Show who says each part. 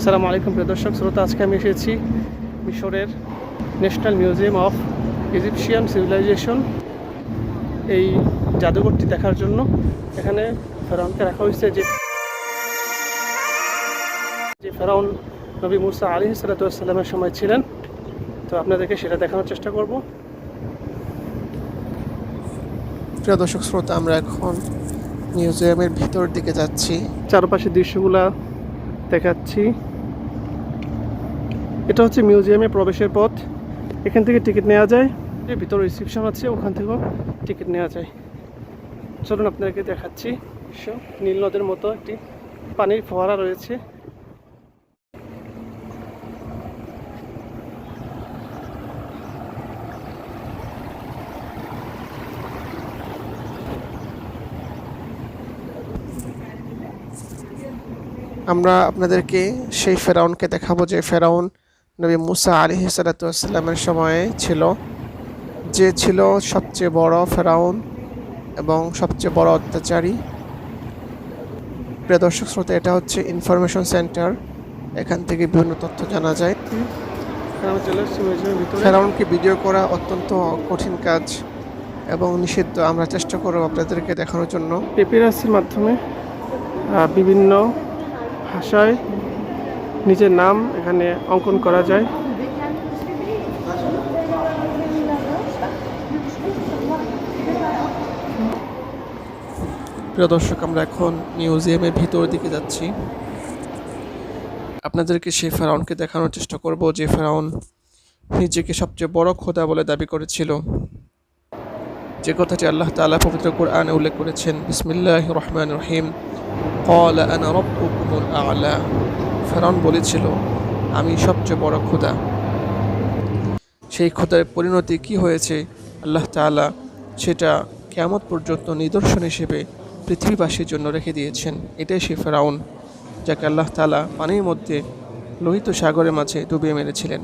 Speaker 1: সালামু আলাইকুম প্রিয় দর্শক শ্রোতা আজকে আমি এসেছি মিশরের National Museum of Egyptian Civilisation এই জাদুঘরটি দেখার জন্য। এখানে ফেরাউনকে রাখা হয়েছে যে যে ফেরাউন নবী মুসা আলী সালাতামের সময় ছিলেন। তো আপনাদেরকে সেটা দেখানোর চেষ্টা করব।
Speaker 2: প্রিয় দর্শক শ্রোতা আমরা এখন মিউজিয়ামের ভিতর দিকে যাচ্ছি।
Speaker 1: চারপাশের দৃশ্যগুলা দেখাচ্ছি। এটা হচ্ছে মিউজিয়ামে প্রবেশের পথ। এখান থেকে টিকিট নেওয়া যায়। যে ভিতরে রিসিপশন আছে, ওখান থেকেও টিকিট নেওয়া যায়। চলুন আপনাদেরকে দেখাচ্ছি। নীল নদের মতো একটি পানির ফোয়ারা রয়েছে।
Speaker 2: আমরা আপনাদেরকে সেই ফেরাউনকে দেখাবো যে ফেরাউন নবী মুসা আলী সালাতামের সময়ে ছিল। যে ছিল সবচেয়ে বড় ফেরাউন এবং সবচেয়ে বড় অত্যাচারী। প্রিয় দর্শক শ্রোতা এটা হচ্ছে ইনফরমেশন সেন্টার এখান থেকে বিভিন্ন তথ্য জানা যায়। ফেরাউনকে ভিডিও করা অত্যন্ত কঠিন কাজ এবং নিষিদ্ধ। আমরা চেষ্টা করব আপনাদেরকে দেখানোর জন্য।
Speaker 1: পেপিরাসের মাধ্যমে বিভিন্ন ভাষায় নিজের নাম এখানে অঙ্কন করা যায়।
Speaker 2: প্রিয় দর্শক, আমরা এখন মিউজিয়ামের ভিতর দিকে যাচ্ছি। আপনাদেরকে সেই ফেরাউনকে দেখানোর চেষ্টা করব, যে ফেরাউন নিজেকে সবচেয়ে বড় খোদা বলে দাবি করেছিল। যে কথাটি আল্লাহ তালা পবিত্র কোরআনে উল্লেখ করেছেন বিসমিল্লাহ রহমান রহিম কল আলা। ফেরন বলেছিল, আমি সবচেয়ে বড় ক্ষুদা সেই ক্ষুদার পরিণতি কি হয়েছে? আল্লাহ তালা সেটা কেমত পর্যন্ত নিদর্শন হিসেবে পৃথিবীবাসীর জন্য রেখে দিয়েছেন। এটাই সে ফেরাউন, যাকে আল্লাহ তালা পানির মধ্যে লোহিত সাগরের মাঝে ডুবিয়ে মেরেছিলেন।